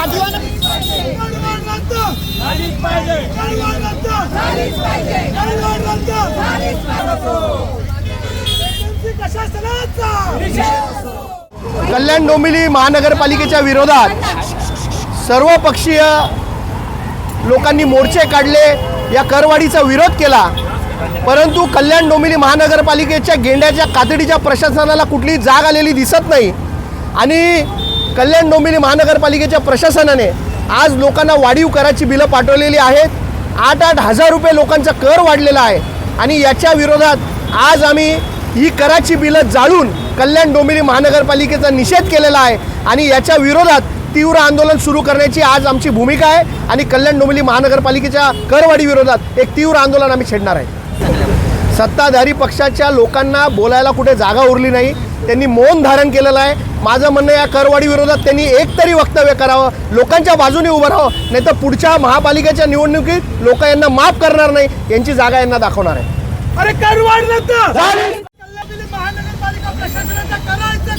पाठीवर. कल्याण डोंबिवली महानगरपालिकेच्या विरोधात सर्वपक्षीय लोकांनी मोर्चे काढले या करवाढीचा विरोध केला. परंतु कल्याण डोंबिवली महानगरपालिकेच्या गेंड्याच्या कातडीच्या प्रशासनाला कुठली जाग आलेली दिसत नाही. आणि कल्याण डोंबिवली महानगरपालिकेच्या प्रशासनाने आज लोकांना वाढीव कराची बिलं पाठवलेली आहेत. आठ आठ हजार रुपये लोकांचा कर वाढलेला आहे. आणि याच्या विरोधात आज आम्ही ही कराची बिलं जाळून कल्याण डोंबिवली महानगरपालिकेचा निषेध केलेला आहे. आणि याच्या विरोधात तीव्र आंदोलन सुरू करण्याची आज आमची भूमिका आहे. आणि कल्याण डोंबिवली महानगरपालिकेच्या करवाढी विरोधात एक तीव्र आंदोलन आम्ही छेडणार आहे. सत्ताधारी पक्षाच्या लोकांना बोलायला कुठे जागा उरली नाही. त्यांनी मौन धारण केलेलं आहे. माझं म्हणणं या करवाढी विरोधात त्यांनी एक तरी वक्तव्य करावं. लोकांच्या बाजूने उभं राहावं. नाही तर पुढच्या महापालिकेच्या निवडणुकीत लोक यांना माफ करणार नाही यांची जागा यांना दाखवणार आहे. अरे कल्याण महानगरपालिका प्रशासनाचा करायचं